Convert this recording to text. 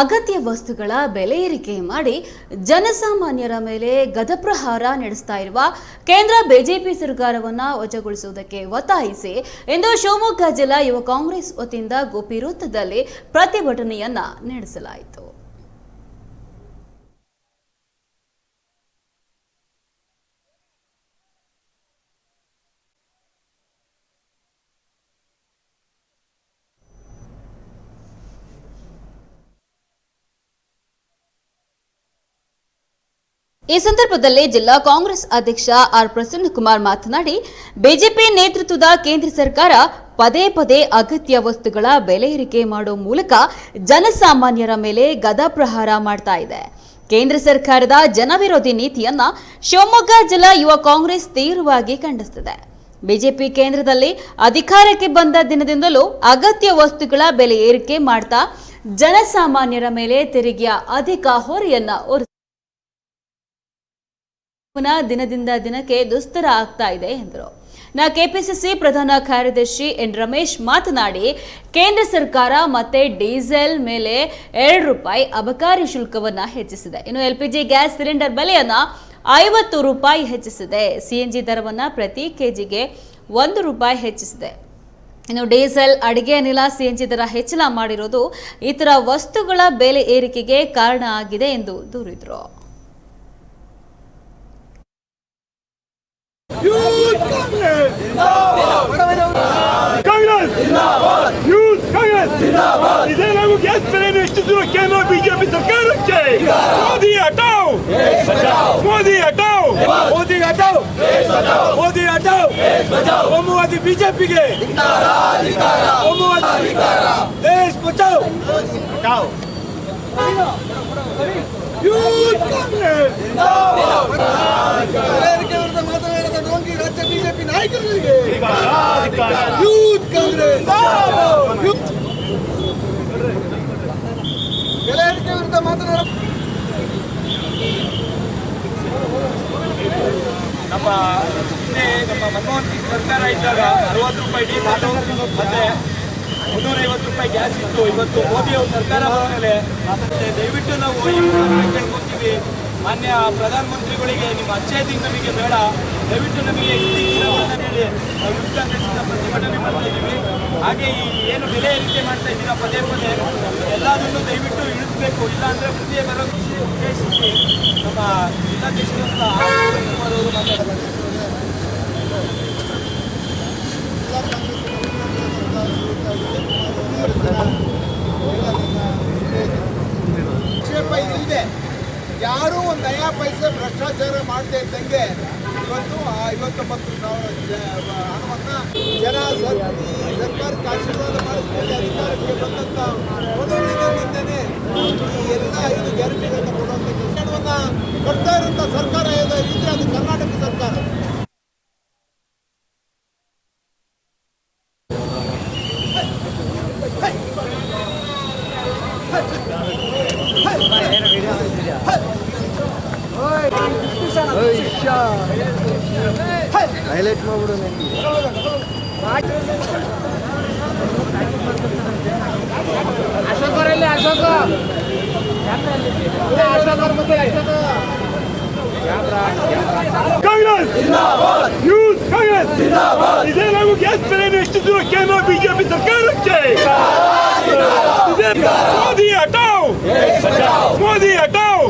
ಅಗತ್ಯ ವಸ್ತುಗಳ ಬೆಲೆ ಏರಿಕೆ ಮಾಡಿ ಜನಸಾಮಾನ್ಯರ ಮೇಲೆ ಗದಪ್ರಹಾರ ನಡೆಸ್ತಾ ಇರುವ ಕೇಂದ್ರ ಬಿಜೆಪಿ ಸರ್ಕಾರವನ್ನ ವಜಗೊಳಿಸುವುದಕ್ಕೆ ಒತ್ತಾಯಿಸಿ ಇಂದು ಶಿವಮೊಗ್ಗ ಜಿಲ್ಲಾ ಯುವ ಕಾಂಗ್ರೆಸ್ ವತಿಯಿಂದ ಗೋಪಿ ವೃತ್ತದಲ್ಲಿ ಪ್ರತಿಭಟನೆಯನ್ನ ನಡೆಸಲಾಯಿತು. ಈ ಸಂದರ್ಭದಲ್ಲಿ ಜಿಲ್ಲಾ ಕಾಂಗ್ರೆಸ್ ಅಧ್ಯಕ್ಷ ಆರ್ ಪ್ರಸನ್ನ ಕುಮಾರ್ ಮಾತನಾಡಿ, ಬಿಜೆಪಿ ನೇತೃತ್ವದ ಕೇಂದ್ರ ಸರ್ಕಾರ ಪದೇ ಪದೇ ಅಗತ್ಯ ವಸ್ತುಗಳ ಬೆಲೆ ಏರಿಕೆ ಮಾಡುವ ಮೂಲಕ ಜನಸಾಮಾನ್ಯರ ಮೇಲೆ ಗದಾಪ್ರಹಾರ ಮಾಡ್ತಾ ಇದೆ. ಕೇಂದ್ರ ಸರ್ಕಾರದ ಜನವಿರೋಧಿ ನೀತಿಯನ್ನ ಶಿವಮೊಗ್ಗ ಜಿಲ್ಲಾ ಯುವ ಕಾಂಗ್ರೆಸ್ ತೀವ್ರವಾಗಿ ಖಂಡಿಸುತ್ತಿದೆ. ಬಿಜೆಪಿ ಕೇಂದ್ರದಲ್ಲಿ ಅಧಿಕಾರಕ್ಕೆ ಬಂದ ದಿನದಿಂದಲೂ ಅಗತ್ಯ ವಸ್ತುಗಳ ಬೆಲೆ ಏರಿಕೆ ಮಾಡ್ತಾ ಜನಸಾಮಾನ್ಯರ ಮೇಲೆ ತೆರಿಗೆಯ ಅಧಿಕ ಹೊರೆಯನ್ನ ಜೀವನ ದಿನದಿಂದ ದಿನಕ್ಕೆ ದುಸ್ತರ ಆಗ್ತಾ ಇದೆ ಎಂದರು. ನಾ ಕೆಪಿಸಿಸಿ ಪ್ರಧಾನ ಕಾರ್ಯದರ್ಶಿ ಎನ್ ರಮೇಶ್ ಮಾತನಾಡಿ, ಕೇಂದ್ರ ಸರ್ಕಾರ ಮತ್ತೆ ಡೀಸೆಲ್ ಮೇಲೆ ಎರಡು ರೂಪಾಯಿ ಅಬಕಾರಿ ಶುಲ್ಕವನ್ನ ಹೆಚ್ಚಿಸಿದೆ. ಇನ್ನು L P G gas cylinder ಬೆಲೆಯನ್ನ ಐವತ್ತು ರೂಪಾಯಿ ಹೆಚ್ಚಿಸಿದೆ. ಸಿಎನ್ಜಿ ದರವನ್ನ ಪ್ರತಿ ಕೆಜಿಗೆ ಒಂದು ರೂಪಾಯಿ ಹೆಚ್ಚಿಸಿದೆ. ಇನ್ನು ಡೀಸೆಲ್, ಅಡಿಗೆ ಅನಿಲ, ಸಿ ಎನ್ ಜಿ ದರ ಹೆಚ್ಚಳ ಮಾಡಿರೋದು ಇತರ ವಸ್ತುಗಳ ಬೆಲೆ ಏರಿಕೆಗೆ ಕಾರಣ ಆಗಿದೆ ಎಂದು ದೂರಿದರು. ಯೂತ್ ಕಾಂಗ್ರೆಸ್ ಕಾಂಗ್ರೆಸ್ ಯೂತ್ ಕಾಂಗ್ರೆಸ್ ಇದೇ ನಾವು ಗ್ಯಾಸ್ ಬೆಲೆಯನ್ನು ಹೆಚ್ಚಿಸುವ ಕೇಂದ್ರ ಬಿಜೆಪಿ ಸರ್ಕಾರಕ್ಕೆ ಮೋದಿ ಹಟಾವ್ ಮೋದಿ ಹಟಾವ್ ಮೋದಿ ಹಟಾವ್ ಮೋದಿ ಹಟಾವ್ ಕೋಮುವಾದಿ ಬಿಜೆಪಿಗೆ ಕೋಮುವಾದಿ ದೇಶ ಬಚಾವ್ ಯೂತ್ ಕಾಂಗ್ರೆಸ್ ಯೂತ್ ಕಾಂಗ್ರೆಸ್ ಬೆಲೆ ಏರಿಕೆ ವಿರುದ್ಧ ಮಾತನಾಡ ನಮ್ಮ ಹಿಂದೆ ನಮ್ಮ ಮನಮೋಹನ್ ಸಿಂಗ್ ಸರ್ಕಾರ ಇದ್ದಾಗ ಅರವತ್ತು ರೂಪಾಯಿ ಡಿ ಮತ್ತೆ ಮುನ್ನೂರೈವತ್ತು ರೂಪಾಯಿ ಗ್ಯಾಸ್ ಇತ್ತು. ಇವತ್ತು ಮೋದಿ ಅವ್ರ ಸರ್ಕಾರ ಬಂದಮೇಲೆ ದಯವಿಟ್ಟು ನಾವು ಕೇಳ್ಕೊತೀವಿ ಮಾನ್ಯ ಪ್ರಧಾನಮಂತ್ರಿಗಳಿಗೆ ನಿಮ್ಮ ಅಚ್ಚೇ ನಮಗೆ ಬೇಡ. ದಯವಿಟ್ಟು ನಮಗೆ ನಾವು ಯುವ ಕಾಂಗ್ರೆಸ್ಸಿಂದ ಪ್ರತಿಭಟನೆ ಮಾಡ್ತಾ ಇದ್ದೀವಿ. ಹಾಗೆ ಈ ಏನು ಬೆಲೆ ಏರಿಕೆ ಮಾಡ್ತಾ ಇದ್ದೀರಾ, ಪದೇ ಪದೇ ಎಲ್ಲದನ್ನು ದಯವಿಟ್ಟು ಇಳಿಸ್ಬೇಕು. ಇಲ್ಲಾಂದ್ರೆ ಮುಂದೆ ಬರೋ ಉದ್ದೇಶಿಸಿ ನಮ್ಮ ಕುಮಾರ್ ಅವರು ಇಲ್ಲದೆ ಯಾರೂ ಒಂದು ನಯಾ ಪೈಸೆ ಭ್ರಷ್ಟಾಚಾರ ಮಾಡದೆ ಇದ್ದಂಗೆ ಇವತ್ತು ಐವತ್ತೊಂಬತ್ತು ಹಣವನ್ನ ಜನ ಸರ್ಕಾರಕ್ಕೆ ಆಶೀರ್ವಾದ ಮಾಡಿದ್ಮೇಲೆ ಅಧಿಕಾರಕ್ಕೆ ಬಂದಂತ ಮೊದಲ ದಿನದಿಂದನೇ ಈ ಎಲ್ಲ ಐದು ಗ್ಯಾರಂಟಿಗಳನ್ನ ಕೊಡುವಂಥ ಕೆಲಸವನ್ನ ಕೊಡ್ತಾ ಇರುವಂತ ಸರ್ಕಾರ ಇದೆ. ಇದ್ರೆ ಅದು ಕರ್ನಾಟಕ ಸರ್ಕಾರ. ಕಾಂಗ್ರೆಸ್ ಯೂತ್ ಕಾಂಗ್ರೆಸ್ ಇದೇ ನಾವು ಗ್ಯಾಸ್ ಬೆಲೆಯನ್ನು ಹೆಚ್ಚಿಸುವ ಕೇಂದ್ರ ಬಿಜೆಪಿ ಸರ್ಕಾರಕ್ಕೆ ಇದೇ ಮೋದಿ ಹಟಾವ್ ಮೋದಿ ಹಟಾವ್